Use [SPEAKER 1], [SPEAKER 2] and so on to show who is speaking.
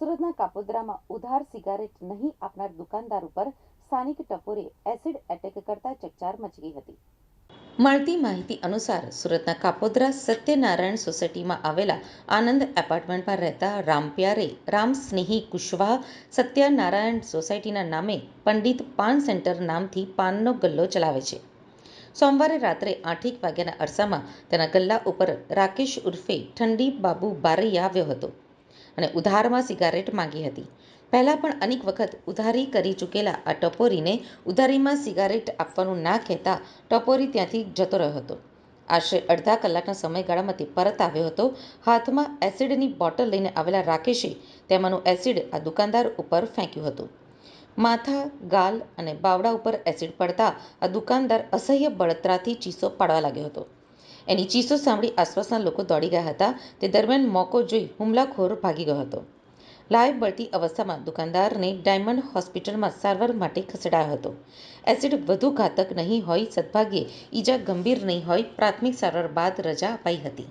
[SPEAKER 1] સુરતના કાપોદ્રામાં ઉધાર સિગારેટ નહીં આપનાર દુકાનદાર ઉપર સ્થાનિક ટપોરે એસિડ એટેક કરતા ચકચાર મચી હતી. મળતી માહિતી અનુસાર સુરતના કાપોદ્રા સત્યનારાયણ સોસાયટીમાં આવેલા આનંદ એપાર્ટમેન્ટમાં રહેતા રામપ્યારે રામ સ્નેહી કુશવાહ, સત્યનારાયણ સોસાયટીના નામે પંડિત પાન સેન્ટર નામથી પાનનો ગલ્લો ચલાવે છે. સોમવારે રાત્રે આઠેક વાગ્યાના અરસામાં તેના ગલ્લા ઉપર રાકેશ ઉર્ફે ઠંડી બાબુ બારૈયા આવ્યો હતો. અને ઉધારમાં સિગારેટ માંગી હતી. પહેલાં પણ અનેક વખત ઉધારી કરી ચૂકેલા આ ટપોરીને ઉધારીમાં સિગારેટ આપવાનું ના કહેતા ટપોરી ત્યાંથી જતો રહ્યો હતો. આશરે અડધા કલાકના સમયગાળામાં તે પરત આવ્યો હતો. હાથમાં એસિડની બોટલ લઈને આવેલા રાકેશે તેમાંનું એસિડ આ દુકાનદાર ઉપર ફેંક્યું હતું. માથા, ગાલ અને બાવડા ઉપર એસિડ પડતા આ દુકાનદાર અસહ્ય બળતરાથી ચીસો પાડવા લાગ્યો હતો. એની ચીસો સાંભળી આસપાસના લોકો દોડી ગયા હતા. તે દરમિયાન મોકો જોઈ હુમલાખોર ભાગી ગયો હતો. લાઈવ બળતી અવસ્થામાં દુકાનદારને ડાયમંડ હોસ્પિટલમાં સારવાર માટે ખસેડાયો હતો. એસિડ વધુ ઘાતક નહીં હોય, સદભાગ્યે ઈજા ગંભીર નહીં હોય, પ્રાથમિક સારવાર બાદ રજા અપાઈ હતી.